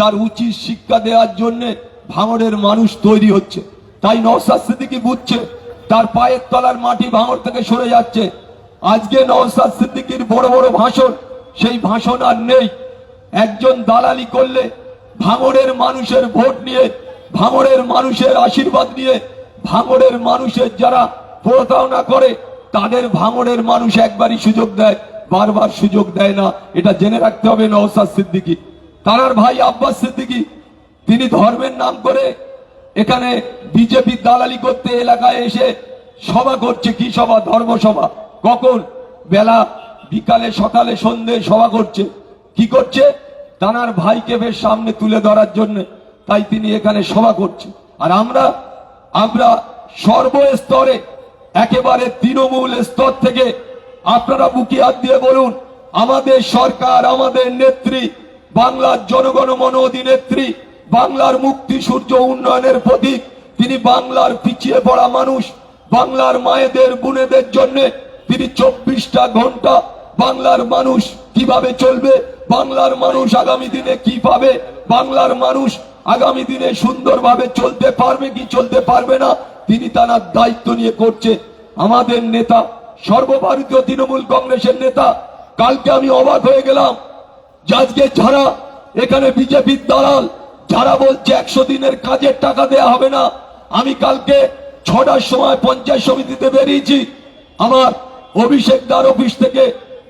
তার উচিত শিক্ষা দেওয়ার জন্য ভাঙড়ের মানুষ তৈরি হচ্ছে। তাই নওসাদ সিদ্দিকি বুঝছে, তার পায়ের তলার মাটি ভাঙড় থেকে সরে যাচ্ছে। আজকে নওসাদ সিদ্দিকির বড় বড় ভাষণ, সেই ভাষণ আর নেই। একজন দালালি করলে ভাঙড়ের মানুষের ভোট নিয়ে, ভাঙড়ের মানুষের আশীর্বাদ নিয়ে, ভাঙড়ের মানুষের যারা প্রতারণা করে, তাদের ভাঙড়ের মানুষ একবারই সুযোগ দেয়, বারবার সুযোগ দেয় না। এটা জেনে রাখতে হবে নওসাদ সিদ্দিকি। তার ভাই আব্বাস সিদ্দিকি, তিনি ধর্মের নাম করে এখানে বিজেপি দালালি করতে এলাকায় এসে সভা করছে, কি সভা? ধর্মসভা। কখন? বেলা বিকালে, সকালে সন্ধে সভা করছে। কি করছে? তানার ভাইকে বেশ সামনে তুলে ধরার জন্য তাই তিনি এখানে সভা করছে। আর আমরা আমরা সর্বস্তরে একেবারে তৃণমূল স্তর থেকে আপনারা বুকি হাত দিয়ে বলুন, আমাদের সরকার, আমাদের নেত্রী বাংলার জনগণ মন অধিনেত্রী বাংলার মুক্তি সূর্য উন্নয়নের প্রতীক। তিনি বাংলার পিছিয়ে পড়া মানুষ, বাংলার মায়েদের, বোনেদের জন্য তিনি চব্বিশটা ঘণ্টা বাংলার মানুষ কীভাবে চলবে, বাংলার মানুষ আগামী দিনে কি পাবে, বাংলার মানুষ আগামী দিনে সুন্দরভাবে চলতে পারবে কি চলতে পারবে না, তিনি তার দায়িত্ব নিয়ে করছে। আমাদের নেতা, সর্বভারতীয় তৃণমূল কংগ্রেসের নেতা, কালকে আমি অবাক হয়ে গেলাম। আজকে যারা এখানে বিজেপির দালাল, যারা বলছে একশো দিনের কাজের টাকা দেয়া হবে না, আমি কালকে ছটার সময় পঞ্চায়েত সমিতিতে বেরিয়েছি। আমার অভিষেক দার অফিস থেকে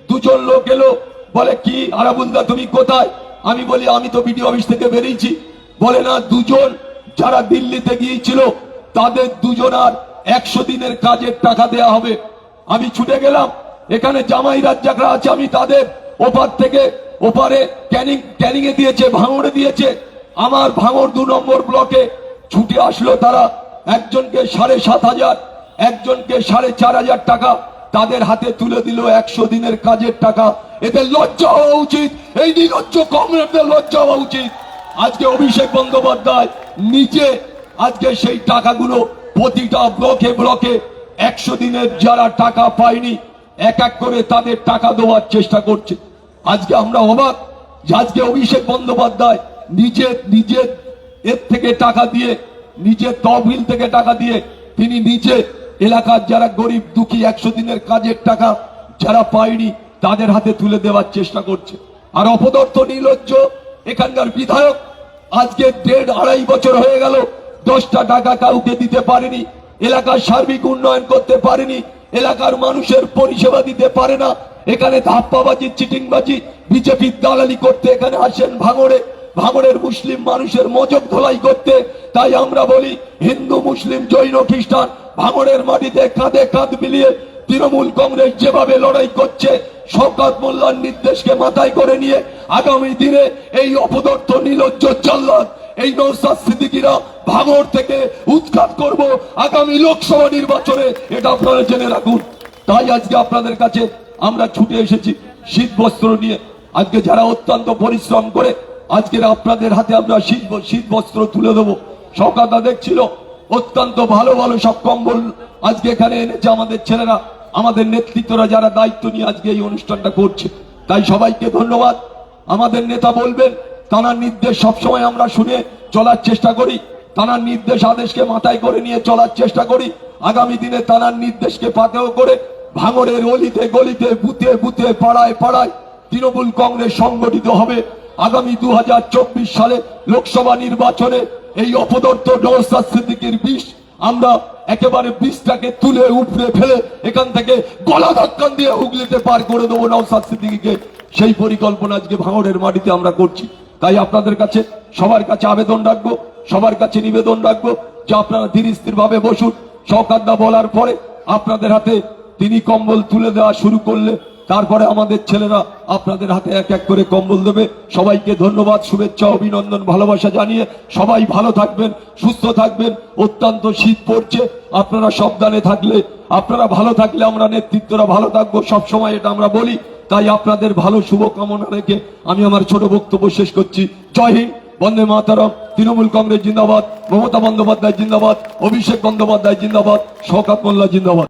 দুজন লোক এলো, বলে, কি আরাবুলদা তুমি কোথায়? আমি বলি, আমি তো বিডিও অফিস থেকে বেরিয়েছি। বলে, না, দুজন যারা দিল্লিতে গিয়েছিল, তাদের দুজন আর একশো দিনের কাজের টাকা দেয়া হবে। আমি ছুটে গেলাম। এখানে জামাই রাজ্জাকরা আছে, আমি তাদের ওপার থেকে ওপারে ক্যানিং ক্যানিং এ দিয়েছে, ভাঙড়ে দিয়েছে। আমার ভাঙড় দু নম্বর ব্লকে ছুটে আসলো তারা। একজনকে সাড়ে সাত হাজার, একজনকে সাড়ে চার হাজার টাকা। তাদের হাতে তুলে দিল একশো দিনের কাজের টাকা। এদের লজ্জা হওয়া উচিত। এই নির্লজ্জ কমরেডদের লজ্জা হওয়া উচিত। আজকে অভিষেক বন্দ্যোপাধ্যায় নিজে আজকে সেই টাকাগুলো প্রতিটা ব্লকে ব্লকে একশো দিনের যারা টাকা পায়নি, এক এক করে তাদের টাকা দেওয়ার চেষ্টা করছে। আজকে আমরা অবাক যে আজকে অভিষেক বন্দ্যোপাধ্যায় নিজে নিজে এর থেকে টাকা দিয়ে নিজের তহবিল থেকে টাকা দিয়ে তিনি নিজে এলাকার যারা গরিব দুঃখী একশো দিনের কাজের টাকা যারা পায়নি তাদের হাতে তুলে দেওয়ার চেষ্টা করছে। আর অপদর্থ নির্লজ্জ এখানকার বিধায়ক আজকে দেড় আড়াই বছর হয়ে গেল, দশটা টাকা কাউকে দিতে পারেনি, এলাকার সার্বিক উন্নয়ন করতে পারেনি, এলাকার মানুষের পরিষেবা দিতে পারে না এখানে ধাপ্পাবাজি, চিটিংবাজি বিজেপির দালালি করতে এখানে আসেন ভাঙড়ে। ভাঙড়ের মুসলিম মানুষের মজক ধোলাই করতে। তাই আমরা বলি, হিন্দু, মুসলিম, জৈন, খ্রিস্টান, ভাঙড়ের মাটিতে কাঁধে কাঁধ মিলিয়ে তৃণমূল কংগ্রেস যেভাবে লড়াই করছে, শওকাত মোল্লার নির্দেশকে মাথায় করে নিয়ে আগামী দিনে এই অপদর্থ, নীলজ্জ জল্লাদ এই নৌসাদ সিদ্দিকিরা ভাঙড় থেকে উৎখাত করব আগামী লোকসভা নির্বাচনে। এটা আপনারা জেনে রাখুন। তাই আজকে আপনাদের কাছে আমরা ছুটে এসেছি শীত বস্ত্র নিয়ে। আজকে যারা অত্যন্ত পরিশ্রম করে আজকের আপনাদের হাতে আমরা শীত শীত বস্ত্র তুলে দেবো। সকাতা দেখছিল, অত্যন্ত ভালো ভালো সব কম্বল আজকে এখানে এনেছে আমাদের ছেলেরা। আমাদের নেতৃত্বরা যারা দায়িত্ব নিয়ে আজকে এই অনুষ্ঠানটা করছে। তাই সবাইকে ধন্যবাদ। আমাদের নেতা বলবেন তানার নির্দেশ সবসময় আমরা শুনে চলার চেষ্টা করি। তানার নির্দেশ আদেশকে মাথায় করে নিয়ে চলার চেষ্টা করি। আগামী দিনে তানার নির্দেশকে পাতেও করে ভাঙড়ের অলিতে, গলিতে, বুথে বুথে, পাড়ায় পাড়ায় তৃণমূল কংগ্রেস সংগঠিত হবে। আগামী দু সালে লোকসভা নির্বাচনে এই অপদর্থ নওসাদ সিদ্দিকির বিষ আমরা একেবারে বিষটাকে তুলে উপড়ে ফেলে এখান থেকে গলা ধাক্কান দিয়ে হুগলিতে পার করে দেবো নওসাদ সিদ্দিকিকে। সেই পরিকল্পনা আজকে ভাঙড়ের মাটিতে আমরা করছি। তাই আপনাদের কাছে সবার কাছে আবেদন রাখব, সবার কাছে নিবেদন রাখব যে আপনারা ধীর স্থির ভাবে বসুন। সকাদ্দা বলার পরে আপনাদের হাতে তিনি কম্বল তুলে দেওয়া শুরু করলে, তারপরে আমাদের ছেলেরা আপনাদের হাতে এক এক করে কম্বল দেবে। সবাইকে ধন্যবাদ, শুভেচ্ছা, অভিনন্দন, ভালোবাসা জানিয়ে সবাই ভালো থাকবেন, সুস্থ থাকবেন। অত্যন্ত শীত পড়ছে, আপনারা সাবধানে থাকলে, আপনারা ভালো থাকলে আমরা নেতৃত্বরা ভালো থাকব, সবসময় এটা আমরা বলি। তাই আপনাদের ভালো শুভকামনা রেখে আমি আমার ছোট বক্তব্য শেষ করছি। জয় হিন্দ, বন্দে মাতারম, তৃণমূল কংগ্রেস জিন্দাবাদ, মমতা বন্দ্যোপাধ্যায় জিন্দাবাদ, অভিষেক বন্দ্যোপাধ্যায় জিন্দাবাদ, শওকাত মোল্লা জিন্দাবাদ।